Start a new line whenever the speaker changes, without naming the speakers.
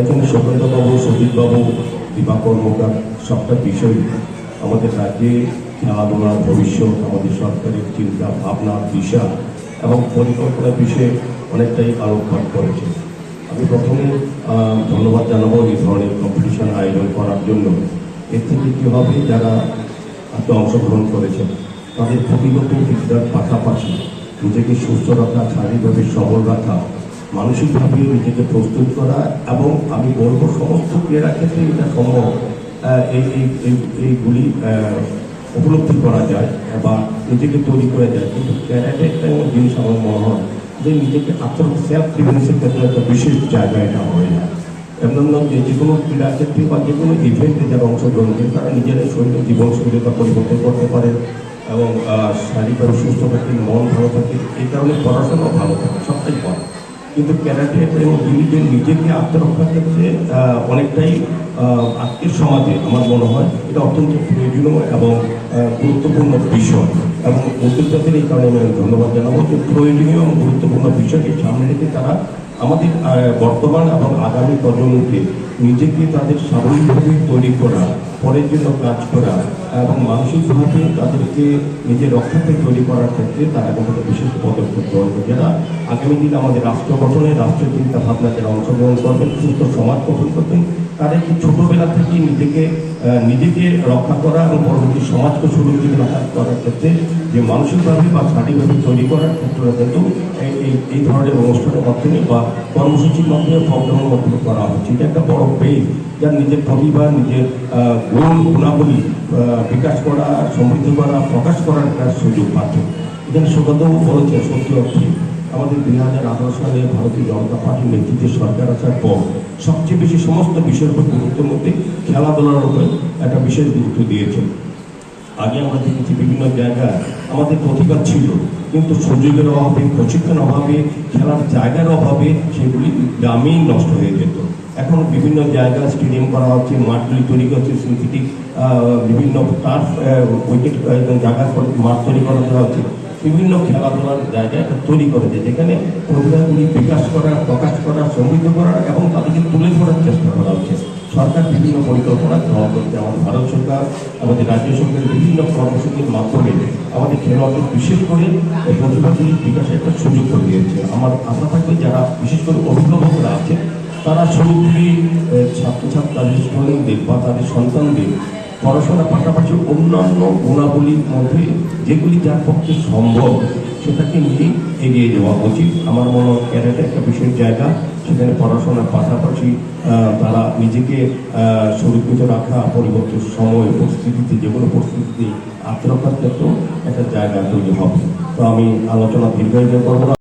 এখানে সৌগতবাবু সজিতবাবু দীপা কর্মকার সবটা বিষয় আমাদের রাজ্যে খেলাধুলার ভবিষ্যৎ, আমাদের সরকারের চিন্তা, ভাবনা, দিশা এবং পরিকল্পনা বিষয়ে অনেকটাই আলোকপাত করেছে। আমি প্রথমে ধন্যবাদ জানাব এই ধরনের কম্পিটিশন আয়োজন করার জন্য। এর থেকে কী হবে? যারা আপনি অংশগ্রহণ করেছেন, তাদের প্রতিগত বিদ্যার পাশাপাশি নিজেকে সুস্থ রাখা, শারীরিকভাবে সবল রাখা মানসিকভাবে নিজেকে প্রস্তুত করা এবং আমি বলব সমস্ত ক্রীড়া ক্ষেত্রে এটা সম্ভব এই, এই- এই- এইগুলি উপলব্ধি করা যায় বা নিজেকে তৈরি করা যায়। কিন্তু ক্যারাটে একটা এমন জিনিস আমার মনে হয় যে নিজেকে আত্ম সেলফ ডিফেন্সের ক্ষেত্রে একটা বিশেষ জায়গা এটা হয় না। এমন নয় যে যে কোনো ক্রীড়া ক্ষেত্রে বা যে কোনো ইভেন্টে যারা অংশগ্রহণ করে, তারা নিজেদের শরীরের জীবনশৈলীটা পরিবর্তন করতে পারে এবং শারীরিকভাবে সুস্থ থাকে, মন ভালো থাকে, এই কারণে পড়াশোনাও ভালো থাকে, সবটাই ভালো। কিন্তু ক্যারাটে এবং নিজে নিজেকে আত্মরক্ষার ক্ষেত্রে অনেকটাই আজকের সমাজে আমার মনে হয় এটা অত্যন্ত প্রয়োজনীয় এবং গুরুত্বপূর্ণ বিষয়। এবং উদ্যোক্তাদের এই কারণে আমি ধন্যবাদ জানাব যে প্রয়োজনীয় এবং গুরুত্বপূর্ণ বিষয়কে সামনে রেখে তারা আমাদের বর্তমান এবং আগামী প্রজন্মকে নিজেকে তাদের স্বাভাবিকভাবে তৈরি করা, পরের জন্য কাজ করা এবং মানসিকভাবে তাদেরকে নিজের রক্ষাতে তৈরি করার ক্ষেত্রে তারা একটা বিশেষ পদক্ষেপ গ্রহণ করে যারা আগামী দিনে আমাদের রাষ্ট্র গঠনে, রাষ্ট্রের চিন্তা ভাবনা যারা অংশগ্রহণ করবেন, সুস্থ সমাজ গঠন করবেন। তাদেরকে ছোটবেলা থেকে নিজেকে নিজেকে রক্ষা করা এবং পরবর্তী সমাজকে সুরক্ষিত রাখা করার ক্ষেত্রে যে মানসিকভাবে বা শারীরিকভাবে তৈরি করার ক্ষেত্রে কিন্তু এই- ধরনের অনুষ্ঠানের মাধ্যমে বা কর্মসূচির মাধ্যমে প্রোগ্রামের মাধ্যমে করা হচ্ছে এটা একটা বড় পেজ যার নিজের প্রতিভা নিজের গুণ গুণাবলী বিকাশ করা, সমৃদ্ধ করা, প্রকাশ করার একটা সুযোগ পাচ্ছে। এখানে সুগতবাবু বলেছেন সত্যি অর্থে আমাদের দুই হাজার আঠারো সালে ভারতীয় জনতা পার্টির নেতৃত্বে সরকার আসার পর সবচেয়ে বেশি সমস্ত বিষয়ের উপর গুরুত্বের মধ্যে খেলাধুলার উপরে একটা বিশেষ গুরুত্ব দিয়েছে। আগে আমরা দেখেছি বিভিন্ন জায়গায় আমাদের প্রতিভা ছিল, কিন্তু সুযোগের অভাবে প্রশিক্ষণ অভাবে, খেলার জায়গার অভাবে সেগুলি গ্রামেই নষ্ট হয়ে যেত। এখন বিভিন্ন জায়গায় স্টেডিয়াম করা হচ্ছে, মাঠগুলি তৈরি করছে সিনথেটিক বিভিন্ন টার্ফ উইকেট জায়গা মাঠ তৈরি করা হচ্ছে। বিভিন্ন খেলাধুলার জায়গা তৈরি করেছে যেখানে প্রতিভাগুলি বিকাশ করা প্রকাশ করা সমৃদ্ধ করা এবং তাদেরকে তুলে ধরার চেষ্টা করা হচ্ছে। সরকার বিভিন্ন পরিকল্পনা গ্রহণ করছে, আমাদের ভারত সরকার, আমাদের রাজ্য সরকারের বিভিন্ন কর্মসূচির মাধ্যমে আমাদের খেলোয়াড়দের বিশেষ করে এই প্রতিভাগুলি বিকাশের একটা সুযোগ করে দিয়েছে। আমার আশা থাকবে যারা, বিশেষ করে অভিভাবকরা আছে তারা আহ, ছাত্রছাত্রী তাদের স্টুডেন্টদের বা তাদের সন্তানদের পড়াশোনার পাশাপাশি অন্যান্য গুণাবলীর মধ্যে যেগুলি যার পক্ষে সম্ভব সেটাকে নিয়ে এগিয়ে যাওয়া উচিত। আমার মনে হয় ক্যারেটে একটা বিশেষ জায়গা সেখানে পড়াশোনার পাশাপাশি তারা নিজেকে সুরক্ষিত রাখা পরিবর্তন সময় পরিস্থিতিতে যে কোনো পরিস্থিতিতে আত্মরক্ষার ক্ষেত্রেও একটা জায়গা তৈরি হবে। তো আমি আলোচনা দীর্ঘায়িত করব না।